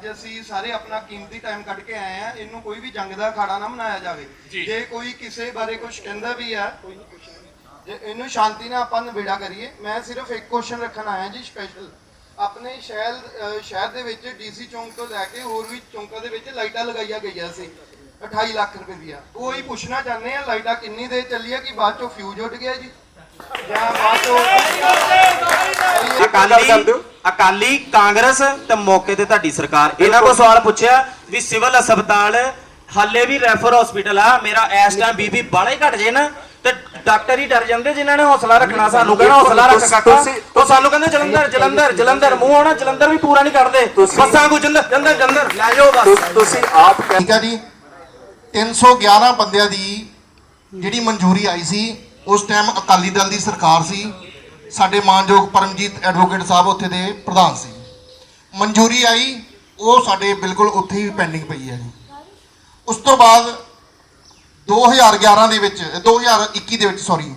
ਅੱਜ ਅਸੀਂ ਸਾਰੇ ਆਪਣਾ ਕੀਮਤੀ ਟਾਈਮ ਕੱਢ ਕੇ ਆਏ ਆ ਇਹਨੂੰ ਕੋਈ ਵੀ ਜੰਗ ਦਾ ਅਖਾੜਾ ਨਾ ਬਣਾਇਆ ਜਾਵੇ। ਜੇ। ਕੋਈ ਕਿਸੇ ਬਾਰੇ ਕੁਝ ਕਹਿੰਦਾ ਵੀ ਆ ਜੇ ਇਹਨੂੰ ਸ਼ਾਂਤੀ ਨਾਲ ਆਪਾਂ ਨਿਬੇੜਾ ਕਰੀਏ ਮੈਂ ਸਿਰਫ ਇੱਕ ਕੁਐਸਚਨ ਰੱਖਣ ਆਇਆ ਜੀ ਸਪੈਸ਼ਲ ਆਪਣੇ ਸ਼ਹਿਰ ਸ਼ਹਿਰ ਦੇ ਵਿੱਚ ਡੀਸੀ ਚੌਂਕ ਤੋਂ ਲੈ ਕੇ ਹੋਰ ਵੀ ਚੌਂਕਾਂ ਦੇ ਵਿੱਚ ਲਾਈਟਾਂ ਲਗਾਈਆਂ ਗਈਆਂ ਸੀ 28 ਲੱਖ ਰੁਪਏ ਦੀਆਂ। ਉਹ ਹੀ ਪੁੱਛਣਾ ਚਾਹੁੰਦੇ ਆ ਲਾਈਟਾਂ ਕਿੰਨੀ ਦੇਰ ਚੱਲੀ ਆ ਕਿ ਬਾਅਦ ਚੋਂ ਫਿਊਜ਼ ਉੱਡ ਗਿਆ ਜੀ? ਜਾਂ ਬਾਅਦ ਚੋਂ ਅਕਾਲੀ ਅਕਾਲੀ ਕਾਂਗਰਸ ਤੇ ਮੌਕੇ ਤੇ ਤੁਹਾਡੀ ਸਰਕਾਰ। ਇਹਨਾਂ ਕੋਲ ਸਵਾਲ ਪੁੱਛਿਆ ਵੀ ਸਿਵਲ ਹਸਪਤਾਲ ਹਾਲੇ ਵੀ ਰੈਫਰ ਹਸਪੀਟਲ ਆ। ਮੇਰਾ ਇਸ ਟਾਈਮ ਬੀਬੀ ਬਾਲੇ ਘਟ ਜੇ ਨਾ ਤੇ ਡਾਕਟਰ ਹੀ ਡਰ ਜਾਂਦੇ ਜਿਨ੍ਹਾਂ ਨੇ ਹੌਸਲਾ ਰੱਖਣਾ ਸਾਨੂੰ। ਕਹਿੰਦਾ ਹੌਸਲਾ ਰੱਖ ਕਾਕਾ। ਉਹ ਸਾਨੂੰ ਕਹਿੰਦੇ ਜਲੰਧਰ ਜਲੰਧਰ ਜਲੰਧਰ ਮੂੰਹ ਆਉਣਾ ਜਲੰਧਰ ਵੀ ਪੂਰਾ ਨਹੀਂ ਤੁਸੀਂ- ਬੱਸਾਂ ਕੋ ਜਲੰਧਰ ਜਲੰਧਰ ਜਲੰਧਰ ਲੈ ਜਾਓ ਬਸ। ਤੁਸ- ਆਪ ਠੀਕ ਹੈ ਜੀ। 311 ਬੰਦਿਆਂ ਦੀ ਜਿਹੜੀ ਮਨਜ਼ੂਰੀ ਆਈ ਸੀ ਉਸ ਟਾਈਮ ਅਕਾਲੀ ਦਲ ਦੀ ਸਰਕਾਰ ਸੀ। ਸਾਡੇ ਮਾਨਯੋਗ ਪਰਮਜੀਤ ਐਡਵੋਕੇਟ ਸਾਹਿਬ ਉੱਥੇ ਦੇ ਪ੍ਰਧਾਨ ਸੀ। ਮਨਜ਼ੂਰੀ ਆਈ, ਉਹ ਸਾਡੇ ਬਿਲਕੁਲ ਉੱਥੇ ਹੀ ਪੈਂਡਿੰਗ ਪਈ ਹੈ ਜੀ। ਉਸ ਤੋਂ ਬਾਅਦ 2011 ਦੇ ਵਿੱਚ 2021 ਦੇ ਵਿੱਚ ਸੌਰੀ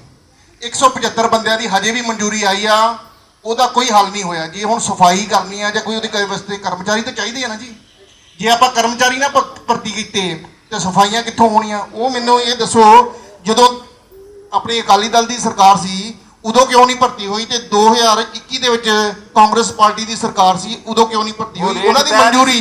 175 ਬੰਦਿਆਂ ਦੀ ਹਜੇ ਵੀ ਮਨਜ਼ੂਰੀ ਆਈ ਆ, ਉਹਦਾ ਕੋਈ ਹੱਲ ਨਹੀਂ ਹੋਇਆ। ਜੇ ਹੁਣ ਸਫ਼ਾਈ ਕਰਨੀ ਆ ਜਾਂ ਕੋਈ ਉਹਦੇ ਕੋਈ ਵਾਸਤੇ ਕਰਮਚਾਰੀ ਤਾਂ ਚਾਹੀਦੇ ਆ ਨਾ ਜੀ। ਜੇ ਆਪਾਂ ਕਰਮਚਾਰੀ ਨਾ ਭ- ਭਰਤੀ ਕੀਤੇ, ਤੇ ਸਫਾਈਆਂ ਕਿੱਥੋਂ ਹੋਣੀਆਂ? ਉਹ ਮੈਨੂੰ ਇਹ ਦੱਸੋ, ਜਦੋਂ ਆਪਣੀ ਅਕਾਲੀ ਦਲ ਦੀ ਸਰਕਾਰ ਸੀ ਉਦੋਂ ਕਿਉਂ ਨਹੀਂ ਭਰਤੀ ਹੋਈ ਤੇ 2021 ਦੇ ਵਿੱਚ ਕਾਂਗਰਸ ਪਾਰਟੀ ਦੀ ਸਰਕਾਰ ਸੀ ਉਦੋਂ ਕਿਉਂ ਨਹੀਂ ਭਰਤੀ ਹੋਈ? ਉਹਨਾਂ ਦੀ ਮਨਜ਼ੂਰੀ